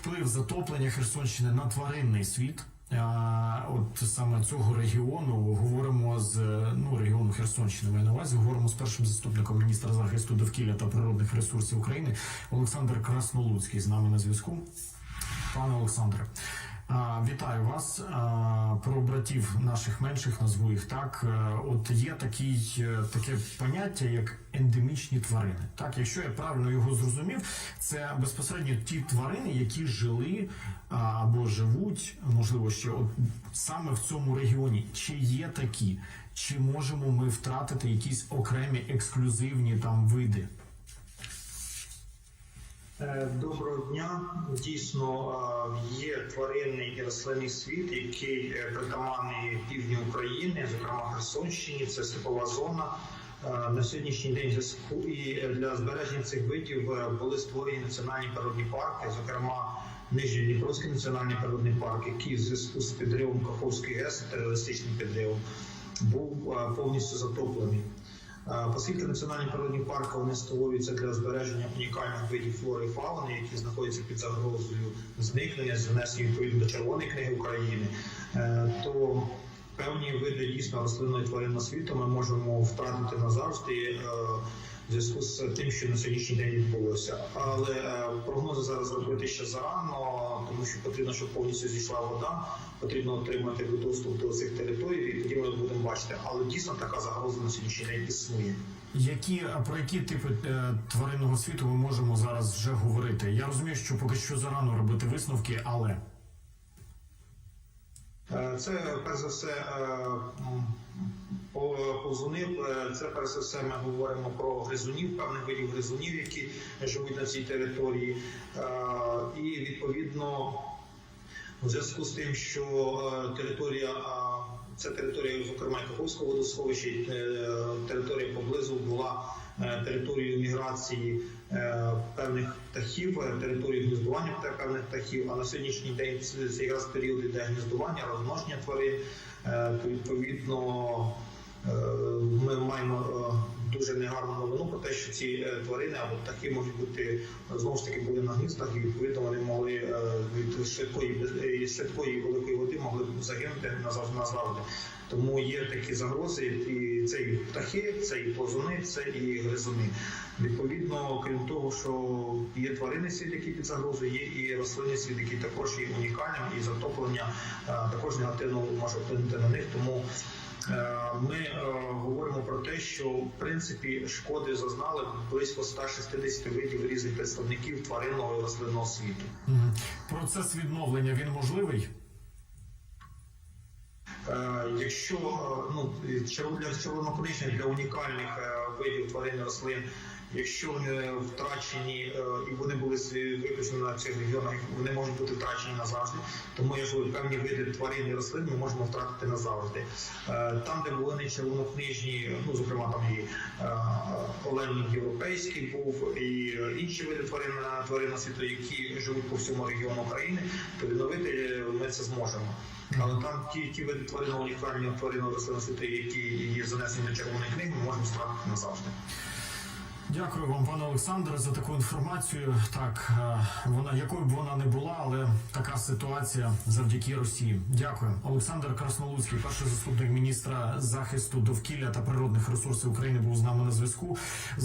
вплив затоплення Херсонщини на тваринний світ. От саме цього регіону говоримо з ну регіону Херсонщини. Маю на увазі говоримо з першим заступником міністра захисту довкілля та природних ресурсів України Олександр Краснолуцький з нами на зв'язку. Пане Олександре, вітаю вас. Про братів наших менших назву їх так. Е, От є такий, е, таке поняття, як ендемічні тварини. Так, якщо я правильно його зрозумів, це безпосередньо ті тварини, які жили або живуть, можливо, ще от саме в цьому регіоні. Чи є такі? Чи можемо ми втратити якісь окремі ексклюзивні там види? Е, Доброго дня. Дійсно е, є тваринний і рослинний світ, який е, притаманний півдню України, зокрема Херсонщині. Це степова зона. На сьогоднішній день зв'язку і для збереження цих видів були створені національні природні парки, зокрема Нижній Дніпровський національний природний парк, який в зв'язку з підривом Каховської ГЕС, терористичним підривом, був повністю затоплений. Е, Оскільки національні природні парки вони створюються для збереження унікальних видів флори і фауни, які знаходяться під загрозою зникнення, занесення відповідно до Червоної книги України, е, то певні види дійсно рослинного і тваринного світу ми можемо втратити назавжди. е, В зв'язку з тим, що на сьогоднішній день відбулося, але прогнози зараз робити ще зарано, тому що потрібно, щоб повністю зійшла вода, потрібно отримати доступ до цих територій, бачити. Але дійсно така загроза на сьогоднішній день існує. Які про які типи е, тваринного світу ми можемо зараз вже говорити? Я розумію, що поки що зарано робити висновки, але Е, Це перш за все е, м, по- повзуни. Е, Це перш за все ми говоримо про гризунів, певних видів гризунів, які живуть на цій території, і відповідно. У зв'язку з тим, що територія, це територія, зокрема, Каховського водосховища, е, територія поблизу була е, територією міграції е, певних птахів, територією гніздування певних птахів. А на сьогоднішній день це якраз період іде гніздування, розмноження тварин. Відповідно ми маємо е, дуже негарну новину про те, що ці е, тварини або птахи можуть бути е, знову ж таки були на гніздах, і відповідно вони могли е, від швидкої е, швидкої великої води могли загинути назавжди. Тому є такі загрози, і це і птахи, це і плазуни, це і гризуни. Відповідно, крім того, що є тваринний світ, який під загрозою, є і рослинний світ, який також є унікальним, і затоплення е, також негативно може вплинути на них. Тому Е, Ми е, говоримо про те, що в принципі шкоди зазнали близько 160 видів різних представників тваринного і рослинного світу. Процес відновлення він можливий. Е, Якщо е, ну чер- для унікальних е, видів тварин і рослин, якщо вони втрачені е, і вони були виключені на цих регіонах, вони можуть бути втрачені назавжди. Тому я ж говорю, певні види тварин і рослин ми можемо втратити назавжди. Е, Там, де були червонокнижні, ну зокрема там і е, оленник європейський був, і інші види тварин тварин світу, які живуть по всьому регіону України, то відновити ми це зможемо. Але там ті, ті види тваринного унікальні тваринного рослинного світу, які є занесені до червоної книги, ми можемо втратити назавжди. Дякую вам, пане Олександре, за таку інформацію. Так, е, вона якою б вона не була, але така ситуація завдяки Росії. Дякую, Олександр Краснолуцький, перший заступник міністра захисту довкілля та природних ресурсів України, був з нами на зв'язку.